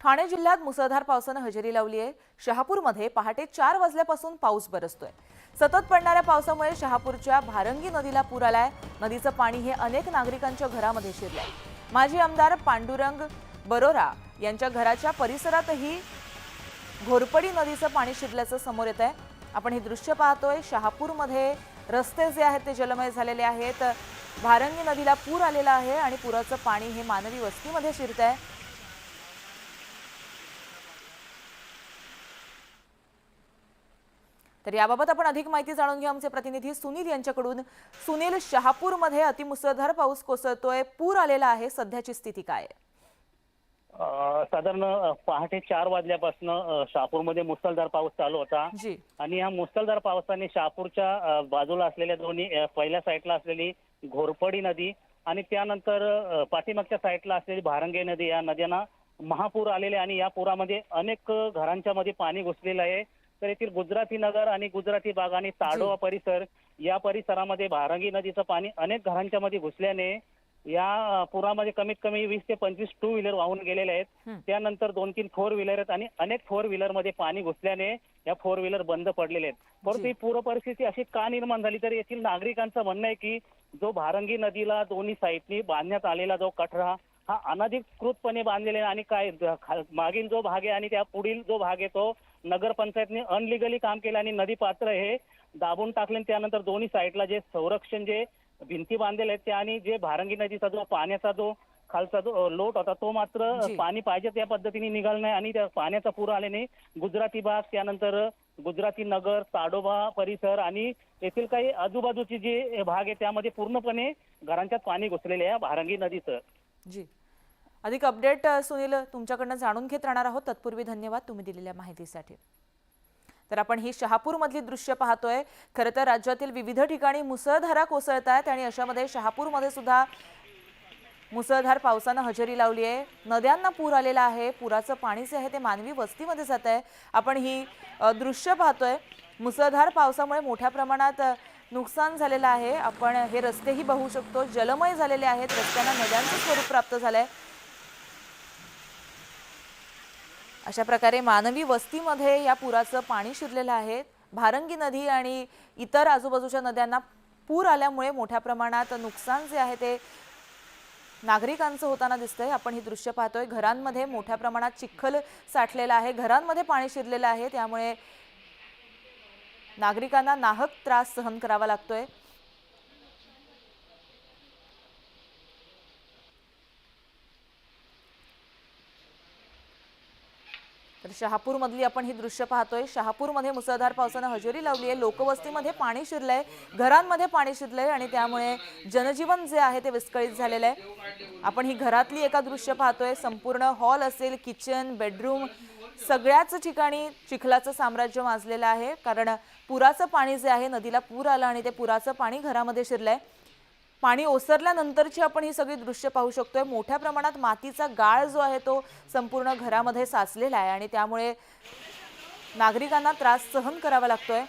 ठाणे जिल्ह्यात मुसळधार पावसानं हजेरी लावली आहे शहापूरमध्ये पहाटे चार वाजल्यापासून पाऊस बरसतोय. सतत पडणाऱ्या पावसामुळे शहापूरच्या भारंगी नदीला पूर आलाय. नदीचं पाणी हे अनेक नागरिकांच्या घरामध्ये शिरलंय. माजी आमदार पांडुरंग बरोरा यांच्या घराच्या परिसरातही घोरपडी नदीचं पाणी शिरल्याचं समोर येत आहे आपण हे दृश्य पाहतोय. शहापूरमध्ये रस्ते जे आहेत ते जलमय झालेले आहेत. भारंगी नदीला पूर आलेला आहे आणि पुराचं पाणी हे मानवी वस्तीमध्ये शिरत आहे तर याबाबत आपण अधिक माहिती जाणून घेऊ आमचे प्रतिनिधी सुनील यांच्याकडून. सुनील शहापूरमध्ये अतिमुसळधार पाऊस कोसळतोय. पूर आलेला आहे. सध्याची स्थिती काय आहे? साधारण पहाटे चार वाजल्यापासून शहापूरमध्ये मुसळधार पाऊस चालू होता. आणि या मुसळधार पावसाने शहापूरच्या बाजूला असलेल्या दोन्ही पहिल्या साईडला असलेली घोरपडी नदी आणि त्यानंतर पाठीमागच्या साईडला असलेली भारंगे नदी या नद्यांना महापूर आलेले आणि या पुरामध्ये अनेक घरांच्या मध्ये पाणी घुसलेलं आहे. तर येथील गुजराती नगर आणि गुजराती बाग आणि ताडोबा परिसर या परिसरामध्ये भारंगी नदीचं पाणी अनेक घरांच्या मध्ये घुसल्याने या पुरामध्ये कमीत कमी वीस ते पंचवीस टू व्हीलर वाहून गेलेले आहेत. त्यानंतर दोन तीन फोर व्हीलर आहेत आणि अनेक फोर व्हीलरमध्ये पाणी घुसल्याने या फोर व्हीलर बंद पडलेले आहेत परंतु. ही पूर परिस्थिती अशी का निर्माण झाली तर येथील नागरिकांचं म्हणणं आहे की जो भारंगी नदीला दोन्ही साईडनी बांधण्यात आलेला जो कठरा हा अनधिकृतपणे बांधलेला आहे आणि काय मागील जो भाग आहे आणि त्या पुढील जो भाग आहे तो नगरपंचायतने अनलिगली काम केलं आणि नदी पात्र हे दाबून टाकले आणि त्यानंतर दोन्ही साईडला जे संरक्षण जे भिंती बांधलेले आहेत त्या आणि जे भारंगी नदीचा जो पाण्याचा जो खालचा जो लोट होता तो मात्र. पाणी पाहिजे त्या पद्धतीने निघालं नाही आणि त्या पाण्याचा पूर आल्याने गुजराती बाग त्यानंतर गुजराती नगर ताडोबा परिसर आणि येथील काही आजूबाजूची जे भाग आहे त्यामध्ये पूर्णपणे घरांच्यात पाणी घुसलेले आहे भारंगी नदीचं जी अधिक अपडेट सुनील तुमच्याकडनं जाणून घेत राहणार आहोत. तत्पूर्वी धन्यवाद तुम्ही दिलेल्या माहितीसाठी. तर आपण ही शहापूरमधली दृश्य पाहतोय. खरं तर राज्यातील विविध ठिकाणी मुसळधारा कोसळत आहेत आणि अशामध्ये शहापूरमध्ये सुद्धा मुसळधार पावसानं हजेरी लावली आहे. नद्यांना पूर आलेला आहे. पुराचं पाणी जे आहे ते मानवी वस्तीमध्ये जात आहे. आपण ही दृश्य पाहतोय. मुसळधार पावसामुळे मोठ्या प्रमाणात नुकसान झालेलं आहे. आपण हे रस्तेही बघू शकतो. जलमय झालेले आहेत. रस्त्यांना नद्यांचं स्वरूप प्राप्त झालं आहे अशा प्रकारे मानवी वस्तीमध्ये या पुराचं पाणी शिरलेलं आहे. भारंगी नदी आणि इतर आजूबाजूच्या नद्यांना पूर आल्यामुळे मोठ्या प्रमाणात नुकसान जे आहे ते नागरिकांचं होताना दिसतंय. आपण ही दृश्य पाहतोय. घरांमध्ये मोठ्या प्रमाणात चिखल साठलेला आहे. घरांमध्ये पाणी शिरलेलं आहे. त्यामुळे नागरिकांना नाहक त्रास सहन करावा लागतोय. तर शहापूरमधली आपण ही दृश्य पाहतोय. शहापूरमध्ये मुसळधार पावसानं हजेरी लावली आहे लोकवस्तीमध्ये पाणी शिरलंय. घरांमध्ये पाणी शिरलंय आणि त्यामुळे जनजीवन जे आहे ते विस्कळीत झालेलं आहे आपण ही घरातली एका दृश्य पाहतोय. संपूर्ण हॉल असेल किचन बेडरूम सगळ्याच ठिकाणी चिखलाचं साम्राज्य माजलेलं आहे. कारण पुराचं पाणी जे आहे नदीला पूर आला आणि ते पुराचं पाणी घरामध्ये शिरलंय. पाणी ओसरल्यानंतरची आपण ही सगळी दृश्य पाहू शकतोय. मोठ्या प्रमाणात मातीचा गाळ जो आहे तो संपूर्ण घरामध्ये साचलेला आहे आणि त्यामुळे नागरिकांना त्रास सहन करावा लागतोय.